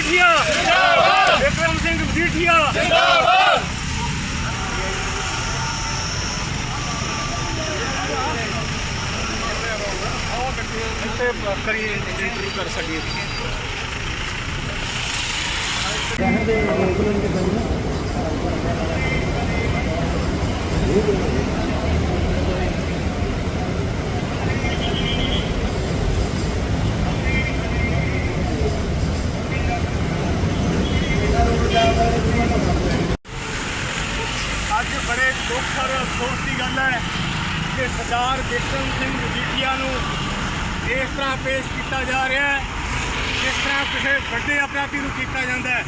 ਮਜੀਠੀਆ। ਜਿੰਦਾਬਾਦ। ਵਿਕਰਮ ਸਿੰਘ ਮਜੀਠੀਆ। ਜਿੰਦਾਬਾਦ। ਇੱਥੇ ਕਰੀ ਇੰਟਰਵਿਊ ਕਰ ਸਕੀਏ। ਅੱਜ ਬੜੇ ਦੁੱਖ ਔਰ ਅਫਸੋਸ ਦੀ ਗੱਲ ਹੈ ਕਿ ਸਰਦਾਰ ਬਿਕਰਮ ਸਿੰਘ ਮਜੀਠੀਆ ਨੂੰ ਇਸ ਤਰ੍ਹਾਂ ਪੇਸ਼ ਕੀਤਾ ਜਾ ਰਿਹਾ ਹੈ, ਜਿਸ ਤਰ੍ਹਾਂ ਕਿਸੇ ਵੱਡੇ ਅਪਰਾਧੀ ਨੂੰ ਕੀਤਾ ਜਾਂਦਾ ਹੈ,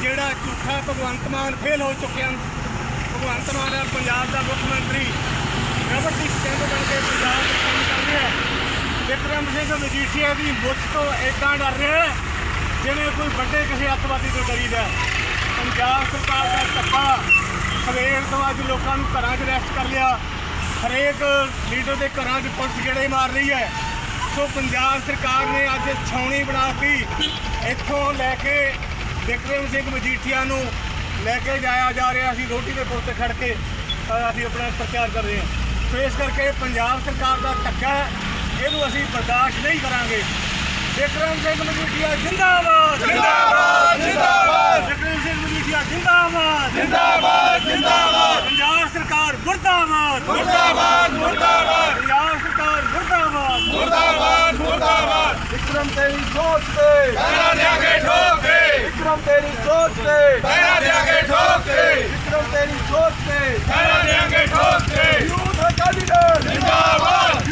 ਜਿਹੜਾ ਝੂਠਾ ਭਗਵੰਤ ਮਾਨ ਫੇਲ ਹੋ ਚੁੱਕਿਆ ਭਗਵੰਤ ਮਾਨ ਹੈ, ਪੰਜਾਬ ਦਾ ਮੁੱਖ ਮੰਤਰੀ। ਰਬਰਟੀ ਸਿੰਘ ਬਣ ਕੇ ਪੰਜਾਬ ਵਿੱਚ ਕੰਮ ਕਰ ਰਿਹਾ ਹੈ। ਵਿਕਰਮ ਸਿੰਘ ਮਜੀਠੀਆ ਦੀ ਮੁੱਛ ਤੋਂ ਏਦਾਂ ਡਰ ਰਿਹਾ ਹੈ, ਜਿਵੇਂ ਕੋਈ ਵੱਡੇ ਕਿਸੇ ਅੱਤਵਾਦੀ ਤੋਂ ਡਰੀਦਾ ਹੈ। ਪੰਜਾਬ ਸਰਕਾਰ ਦਾ ਧੱਕਾ ਸਵੇਰ ਤੋਂ ਅੱਜ ਲੋਕਾਂ ਨੂੰ ਘਰਾਂ 'ਚ ਰੈਸਟ ਕਰ ਲਿਆ। ਹਰੇਕ ਲੀਡਰ ਦੇ ਘਰਾਂ 'ਚ ਪੁਲਿਸ ਗੇੜੇ ਮਾਰ ਰਹੀ ਹੈ। ਸੋ ਪੰਜਾਬ ਸਰਕਾਰ ਨੇ ਅੱਜ ਛਾਉਣੀ ਬਣਾਤੀ ਇੱਥੋਂ ਲੈ ਕੇ ਵਿਕਰਮ ਸਿੰਘ ਮਜੀਠੀਆ ਨੂੰ ਲੈ ਕੇ ਜਾਇਆ ਜਾ ਰਿਹਾ। ਸੀ ਰੋਟੀ ਦੇ ਪੁੱਤ ਤੇ ਖੜ ਕੇ ਅਸੀਂ ਆਪਣਾ ਪ੍ਰਚਾਰ ਕਰ ਰਹੇ ਹਾਂ। ਸੋ ਇਸ ਕਰਕੇ ਪੰਜਾਬ ਸਰਕਾਰ ਦਾ ਧੱਕਾ ਇਹਨੂੰ ਅਸੀਂ ਬਰਦਾਸ਼ਤ ਨਹੀਂ ਕਰਾਂਗੇ। ਵਿਕਰਮ ਸਿੰਘ ਮਜੀਠੀਆ ਜਿੰਦਾਬਾਦ ਜਿੰਦਾਬਾਦ ਜਿੰਦਾਬਾਦ ਵਿਕਰਮ ਸਿੰਘ ਮਜੀਠੀਆ ਜਿੰਦਾਬਾਦ ਜਿੰਦਾਬਾਦ ਜਿੰਦਾਬਾਦ ਪੰਜਾਬ ਸਰਕਾਰ ਮੁਰਦਾਬਾਦ ਮੁਰਦਾਬਾਦ। ਮੁਰਦਾਬਾਦ ਪੰਜਾਬ ਸਰਕਾਰ ਮੁਰਦਾਬਾਦ। ਮੁਰਦਾਬਾਦ ਮੁਰਦਾਬਾਦ। ਵਿਕਰਮ ਤੇਰੀ ਸੋਚ ਤੇ। ਪੈਰਾਂ ਦੇ ਅੱਗੇ ਠੋਕ ਕੇ ਵਿਕਰਮ ਤੇਰੀ ਸੋਚ ਤੇ। ਪੈਰਾਂ ਦੇ ਅੱਗੇ ਠੋਕ ਕੇ ਵਿਕਰਮ ਤੇਰੀ ਸੋਚ ਤੇ। ਪੈਰਾਂ ਦੇ ਅੱਗੇ ਠੋਕ ਕੇ ਯੂਥ ਅਕਾਲੀ ਦਲ। ਜਿੰਦਾਬਾਦ।